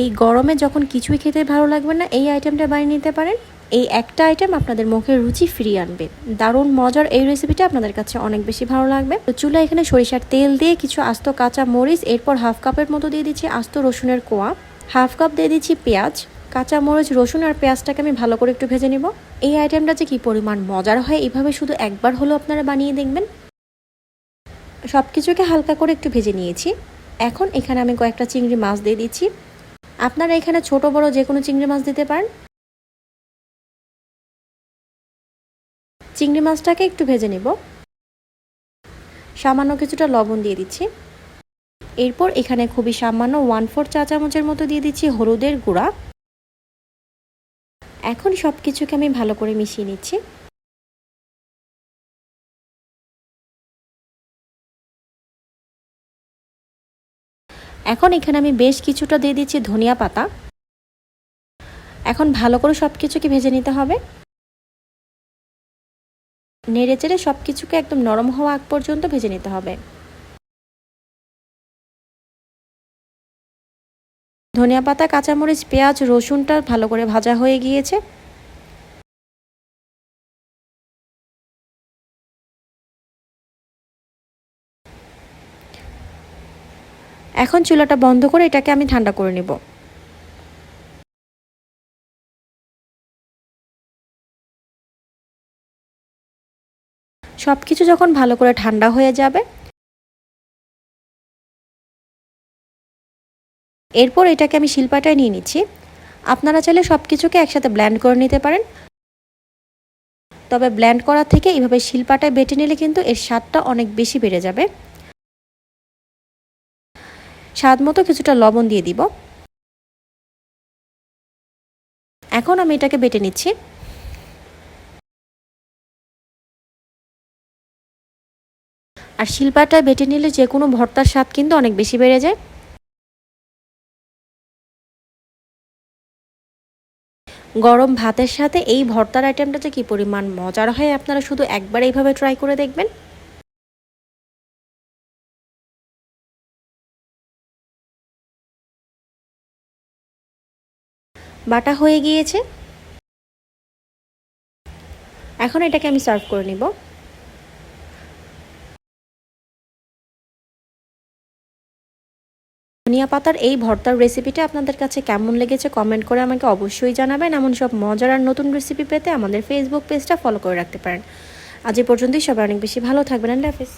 এই গরমে যখন কিছুই খেতে ভালো লাগবে না, এই আইটেমটা বানিয়ে নিতে পারেন। এই একটা আইটেম আপনাদের মুখে রুচি ফিরিয়ে আনবে। দারুণ মজার এই রেসিপিটা আপনাদের কাছে অনেক বেশি ভালো লাগবে। তো চুলা এখানে সরিষার তেল দিয়ে কিছু আস্ত কাঁচা মরিচ, এরপর হাফ কাপের মতো দিয়ে দিচ্ছি আস্ত রসুনের কোয়া। হাফ কাপ দিয়ে দিচ্ছি পেঁয়াজ, কাঁচা মরিচ, রসুন আর পেঁয়াজটাকে আমি ভালো করে একটু ভেজে নিব। এই আইটেমটা যে কী পরিমাণ মজার হয় এইভাবে শুধু একবার হলেও আপনারা বানিয়ে দেখবেন। সব কিছুকে হালকা করে একটু ভেজে নিয়েছি। এখন এখানে আমি কয়েকটা চিংড়ি মাছ দিয়ে দিচ্ছি। আপনারা এখানে ছোট, বড় যে কোনো চিংড়ি মাছ দিতে পারেন। চিংড়ি মাছটাকে একটু ভেজে নেব। সামান্য কিছুটা লবণ দিয়ে দিচ্ছি। এরপর এখানে খুবই সামান্য ওয়ান ফোর চা চামচের মতো দিয়ে দিচ্ছি হলুদের গুঁড়া। এখন সব কিছুকে আমি ভালো করে মিশিয়ে নিচ্ছি। এখন এখানে আমি বেশ কিছুটা দিয়ে দিচ্ছি ধনিয়া পাতা। এখন ভালো করে সব কিছুকে ভেজে নিতে হবে। নেড়ে চেড়ে সব কিছুকে একদম নরম হওয়া আগ পর্যন্ত ভেজে নিতে হবে। ধনিয়া পাতা, কাঁচামরিচ, পেঁয়াজ, রসুনটা ভালো করে ভাজা হয়ে গিয়েছে। এখন চুলাটা বন্ধ করে এটাকে আমি ঠান্ডা করে নেব। সব কিছু যখন ভালো করে ঠান্ডা হয়ে যাবে, এরপর এটাকে আমি শিলপাটায় নিয়ে নিচ্ছি। আপনারা চাইলে সব কিছুকে একসাথে ব্ল্যান্ড করে নিতে পারেন। তবে ব্ল্যান্ড করার থেকে এইভাবে শিল্পাটায় বেটে নিলে কিন্তু এর স্বাদটা অনেক বেশি বেড়ে যাবে। স্বাদ মতো কিছুটা লবণ দিয়ে দিব। এখন আমি এটাকে বেটে নিচ্ছি। আর শিল্পাটা বেটে নিলে যে কোনো ভর্তার স্বাদ কিন্তু অনেক বেশি বেড়ে যায়। গরম ভাতের সাথে এই ভর্তার আইটেমটা যে কী পরিমাণ মজার হয় আপনারা শুধু একবার এইভাবে ট্রাই করে দেখবেন? বাটা হয়ে গিয়েছে। এখন এটাকে আমি সার্ভ করে নিব। ধনিয়া পাতার এই ভর্তার রেসিপিটা আপনাদের কাছে কেমন লেগেছে কমেন্ট করে আমাকে অবশ্যই জানাবেন। এমন সব মজার আর নতুন রেসিপি পেতে আমাদের ফেসবুক পেজটা ফলো করে রাখতে পারেন। আজ এ পর্যন্তই, সবাই অনেক বেশি ভালো থাকবেন। আল্লাহ হাফিজ।